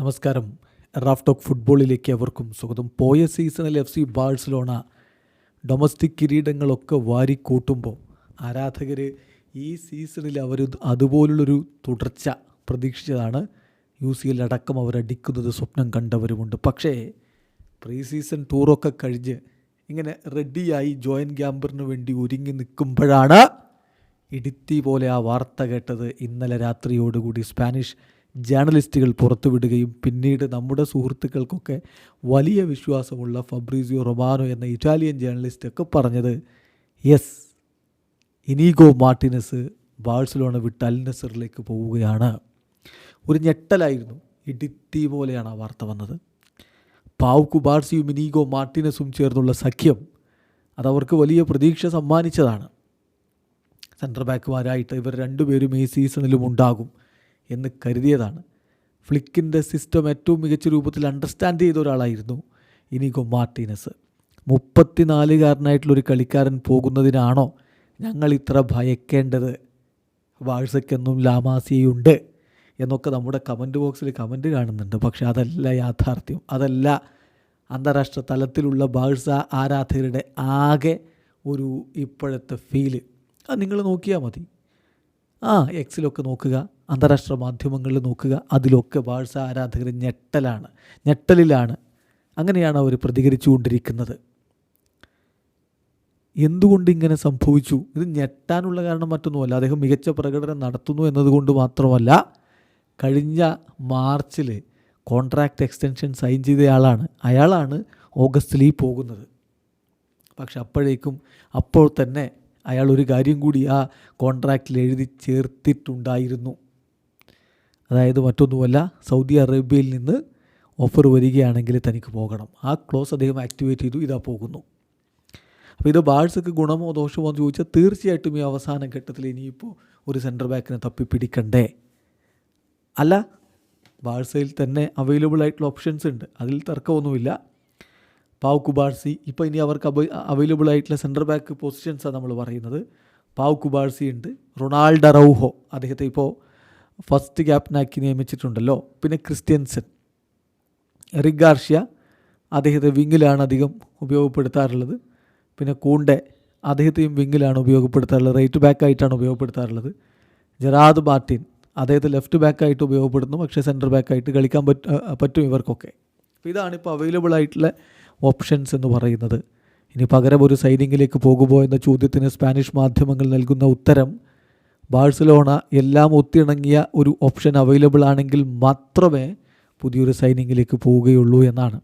നമസ്കാരം. Raf talk ഫുട്ബോളിലേക്ക് അവർക്കും സ്വാഗതം. പോയ സീസണിൽ എഫ് സി ബാഴ്സലോണ ഡൊമസ്റ്റിക് കിരീടങ്ങളൊക്കെ വാരിക്കൂട്ടുമ്പോൾ ആരാധകർ ഈ സീസണിൽ അവർ അതുപോലുള്ളൊരു തുടർച്ച പ്രതീക്ഷിച്ചതാണ്. യു സി എൽ അടക്കം അവരടിക്കുന്നത് സ്വപ്നം കണ്ടവരുമുണ്ട്. പക്ഷേ പ്രീ സീസൺ ടൂറൊക്കെ കഴിഞ്ഞ് ഇങ്ങനെ റെഡിയായി ജോയിൻ ക്യാമ്പറിന് വേണ്ടി ഒരുങ്ങി നിൽക്കുമ്പോഴാണ് ഇടുത്തി പോലെ ആ വാർത്ത കേട്ടത്. ഇന്നലെ രാത്രിയോടുകൂടി സ്പാനിഷ് ജേർണലിസ്റ്റുകൾ പുറത്തുവിടുകയും പിന്നീട് നമ്മുടെ സുഹൃത്തുക്കൾക്കൊക്കെ വലിയ വിശ്വാസമുള്ള ഫബ്രീസിയോ റൊമാനോ എന്ന ഇറ്റാലിയൻ ജേർണലിസ്റ്റൊക്കെ പറഞ്ഞത് യെസ് ഇനീഗോ മാർട്ടിനസ് ബാഴ്സലോണ വിട്ട് അൽ നസറിലേക്ക് പോവുകയാണ്. ഒരു ഞെട്ടലായിരുന്നു ഇടിത്തി പോലെയാണ് ആ വാർത്ത വന്നത്. പാവ് ബാഴ്സിയും ഇനീഗോ മാർട്ടിനസും ചേർന്നുള്ള സഖ്യം അതവർക്ക് വലിയ പ്രതീക്ഷ സമ്മാനിച്ചതാണ്. സെന്റർ ബാക്കുമാരായിട്ട് ഇവർ രണ്ടുപേരും ഈ സീസണിലും ഉണ്ടാകും. എന്ന് കരുതിയതാണ്. ഫ്ലിക്കിന്റെ സിസ്റ്റം ഏറ്റവും മികച്ച രൂപത്തിൽ അണ്ടർസ്റ്റാൻഡ് ചെയ്ത ഒരാളായിരുന്നു ഇനിഗോ മാർട്ടീനസ്. മുപ്പത്തിനാലുകാരനായിട്ടുള്ളൊരു കളിക്കാരൻ പോകുന്നതിനാണോ ഞങ്ങൾ ഇത്ര ഭയക്കേണ്ടത്? വാഴ്സയ്ക്കെന്നും ലാമാസിയുണ്ട് എന്നൊക്കെ നമ്മുടെ കമന്റ് ബോക്സിൽ കമന്റ് കാണുന്നുണ്ട്. പക്ഷെ അതല്ല യാഥാർത്ഥ്യം. അതല്ല അന്താരാഷ്ട്ര തലത്തിലുള്ള ബാഴ്സ ആരാധകരുടെ ആകെ ഒരു ഇപ്പോഴത്തെ ഫീൽ അത് നിങ്ങൾ നോക്കിയാൽ മതി. ആ എക്സിലൊക്കെ നോക്കുക. അന്താരാഷ്ട്ര മാധ്യമങ്ങളിൽ നോക്കുക അതിലൊക്കെ ബാഴ്സ ആരാധകർ ഞെട്ടലാണ് ഞെട്ടലിലാണ്. അങ്ങനെയാണ് അവർ പ്രതികരിച്ചുകൊണ്ടിരിക്കുന്നത്. എന്തുകൊണ്ട് ഇങ്ങനെ സംഭവിച്ചു? ഇത് ഞെട്ടാനുള്ള കാരണം മറ്റൊന്നുമല്ല. അദ്ദേഹം മികച്ച പ്രകടനം നടത്തുന്നു എന്നതുകൊണ്ട് മാത്രമല്ല കഴിഞ്ഞ മാർച്ചിൽ കോൺട്രാക്റ്റ് എക്സ്റ്റൻഷൻ സൈൻ ചെയ്തയാളാണ് അയാളാണ് ഓഗസ്റ്റിൽ ഈ പോകുന്നത്. പക്ഷെ അപ്പോഴേക്കും അപ്പോൾ തന്നെ അയാൾ ഒരു കാര്യം കൂടി ആ കോൺട്രാക്റ്റിൽ എഴുതി ചേർത്തിട്ടുണ്ടായിരുന്നു. അതായത് മറ്റൊന്നുമല്ല സൗദി അറേബ്യയിൽ നിന്ന് ഓഫർ വരികയാണെങ്കിൽ തനിക്ക് പോകണം. ആ ക്ലോസ് അദ്ദേഹം ആക്ടിവേറ്റ് ചെയ്തു ഇതാ പോകുന്നു. അപ്പോൾ ഇത് ബാഴ്സക്ക് ഗുണമോ ദോഷമോ എന്ന് ചോദിച്ചാൽ തീർച്ചയായിട്ടും ഈ അവസാന ഘട്ടത്തിൽ ഇനിയിപ്പോൾ ഒരു സെന്റർ ബാക്കിനെ തപ്പി പിടിക്കണ്ടേ? അല്ല ബാഴ്സയിൽ തന്നെ അവൈലബിൾ ആയിട്ടുള്ള ഓപ്ഷൻസ് ഉണ്ട്. അതിൽ തർക്കമൊന്നുമില്ല. പാവ് കുബാർസി ഇപ്പോൾ ഇനി അവർക്ക് അവൈലബിൾ ആയിട്ടുള്ള സെന്റർ ബാക്ക് പൊസിഷൻസാണ് നമ്മൾ പറയുന്നത്. പാവ് കുബാർസി ഉണ്ട് റൊണാൾഡ് റൗഹോ അദ്ദേഹത്തെ ഇപ്പോൾ ഫസ്റ്റ് ക്യാപ്റ്റനാക്കി നിയമിച്ചിട്ടുണ്ടല്ലോ. പിന്നെ ക്രിസ്ത്യൻസൻ എറിക് ഗാർഷ്യ അദ്ദേഹത്തെ വിങ്ങിലാണ് അധികം ഉപയോഗപ്പെടുത്താറുള്ളത്. പിന്നെ കൂണ്ടെ അദ്ദേഹത്തെയും വിങ്ങിലാണ് ഉപയോഗപ്പെടുത്താറുള്ളത്. റൈറ്റ് ബാക്കായിട്ടാണ് ഉപയോഗപ്പെടുത്താറുള്ളത്. ജെറാദ് മാർട്ടിൻ അദ്ദേഹത്തെ ലെഫ്റ്റ് ബാക്കായിട്ട് ഉപയോഗപ്പെടുന്നു പക്ഷേ സെന്റർ ബാക്കായിട്ട് കളിക്കാൻ പറ്റ പറ്റും ഇവർക്കൊക്കെ. അപ്പോൾ ഇതാണ് ഇപ്പോൾ അവൈലബിൾ ആയിട്ടുള്ള ഓപ്ഷൻസ് എന്ന് പറയുന്നത്. ഇനി പകരം ഒരു സൈനിങ്ങിലേക്ക് പോകുമോ എന്ന ചോദ്യത്തിന് സ്പാനിഷ് മാധ്യമങ്ങൾ നൽകുന്ന ഉത്തരം ബാഴ്സലോണ എല്ലാം ഒത്തിണങ്ങിയ ഒരു ഓപ്ഷൻ അവൈലബിൾ ആണെങ്കിൽ മാത്രമേ പുതിയൊരു സൈനിങ്ങിലേക്ക് പോവുകയുള്ളൂ എന്നാണ്.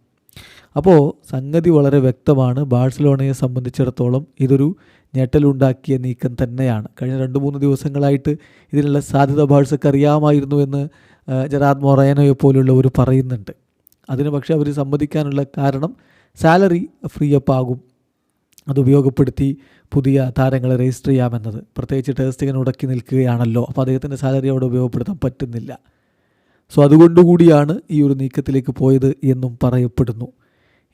അപ്പോൾ സംഗതി വളരെ വ്യക്തമാണ്. ബാഴ്സലോണയെ സംബന്ധിച്ചിടത്തോളം ഇതൊരു ഞെട്ടലുണ്ടാക്കിയ നീക്കം തന്നെയാണ്. കഴിഞ്ഞ രണ്ട് മൂന്ന് ദിവസങ്ങളായിട്ട് ഇതിനുള്ള സാധ്യത ബാഴ്സക്ക് അറിയാമായിരുന്നു എന്ന് ജറാദ് മൊറേനോയെ പോലുള്ളവർ പറയുന്നുണ്ട്. അതിന് പക്ഷേ അവർ സമ്മതിക്കാനുള്ള കാരണം സാലറി ഫ്രീ അപ്പ് ആകും അത് ഉപയോഗപ്പെടുത്തി പുതിയ താരങ്ങളെ രജിസ്റ്റർ ചെയ്യാമെന്നത്. പ്രത്യേകിച്ച് ടേസ്റ്റിങ്ങനെ ഉടക്കി നിൽക്കുകയാണല്ലോ. അപ്പോൾ അദ്ദേഹത്തിന്റെ സാലറി അവിടെ ഉപയോഗപ്പെടുത്താൻ പറ്റുന്നില്ല. സോ അതുകൊണ്ടുകൂടിയാണ് ഈ ഒരു നീക്കത്തിലേക്ക് പോയത് എന്നും പറയപ്പെടുന്നു.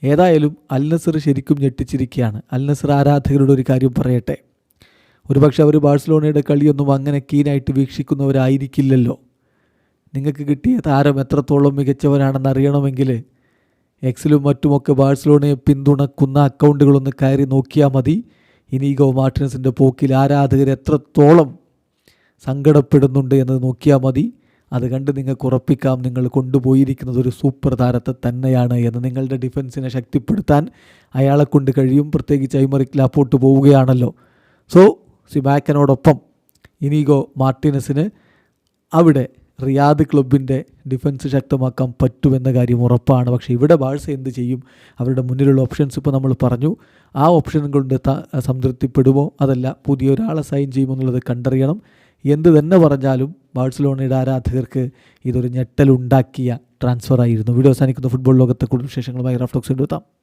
ഏതായാലും അൽനസർ ശരിക്കും ഞെട്ടിച്ചിരിക്കുകയാണ്. അൽനസർ ആരാധകരുടെ ഒരു കാര്യം പറയട്ടെ. ഒരുപക്ഷെ അവർ ബാഴ്സലോണയുടെ കളിയൊന്നും അങ്ങനെ കീനായിട്ട് വീക്ഷിക്കുന്നവരായിരിക്കില്ലല്ലോ. നിങ്ങൾക്ക് കിട്ടിയ താരം എത്രത്തോളം മികച്ചവനാണെന്ന് അറിയണമെങ്കിൽ എക്സിലും മറ്റുമൊക്കെ ബാഴ്സലോണയെ പിന്തുണക്കുന്ന അക്കൗണ്ടുകളൊന്ന് കയറി നോക്കിയാൽ മതി. ഇനീഗോ മാർട്ടിനസിന്റെ പോക്കിൽ ആരാധകർ എത്രത്തോളം സങ്കടപ്പെടുന്നുണ്ട് എന്നത് നോക്കിയാൽ മതി. അത് കണ്ട് നിങ്ങൾക്ക് ഉറപ്പിക്കാം നിങ്ങൾ കൊണ്ടുപോയിരിക്കുന്നത് ഒരു സൂപ്പർ താരത്തെ തന്നെയാണ് എന്ന്. നിങ്ങളുടെ ഡിഫൻസിനെ ശക്തിപ്പെടുത്താൻ അയാളെ കൊണ്ട് കഴിയും. പ്രത്യേകിച്ച് ഐമറിക് ലാപ്പോട്ട് പോവുകയാണല്ലോ. സോ സിബാക്കനോടൊപ്പം ഇനീഗോ മാർട്ടിനസിന് അവിടെ റിയാദ് ക്ലബിന്റെ ഡിഫൻസ് ശക്തമാക്കാൻ പറ്റുമെന്ന കാര്യം ഉറപ്പാണ്. പക്ഷേ ഇവിടെ ബാഴ്സ എന്ത് ചെയ്യും? അവരുടെ മുന്നിലുള്ള ഓപ്ഷൻസ് ഇപ്പോൾ നമ്മൾ പറഞ്ഞു. ആ ഓപ്ഷൻ കൊണ്ട് സംതൃപ്തിപ്പെടുമോ? അതല്ല പുതിയൊരാളെ സൈൻ ചെയ്യുമോ എന്നുള്ളത് കണ്ടറിയണം. എന്ത് തന്നെ പറഞ്ഞാലും ബാഴ്സലോണയുടെ ആരാധകർക്ക് ഇതൊരു ഞെട്ടലുണ്ടാക്കിയ ട്രാൻസ്ഫർ ആയിരുന്നു. വീഡിയോ അവസാനിക്കുന്ന. ഫുട്ബോൾ ലോകത്തെ കൂടുതൽ വിശേഷങ്ങളുമായി റഫ്ലോക്സ് എടുത്താം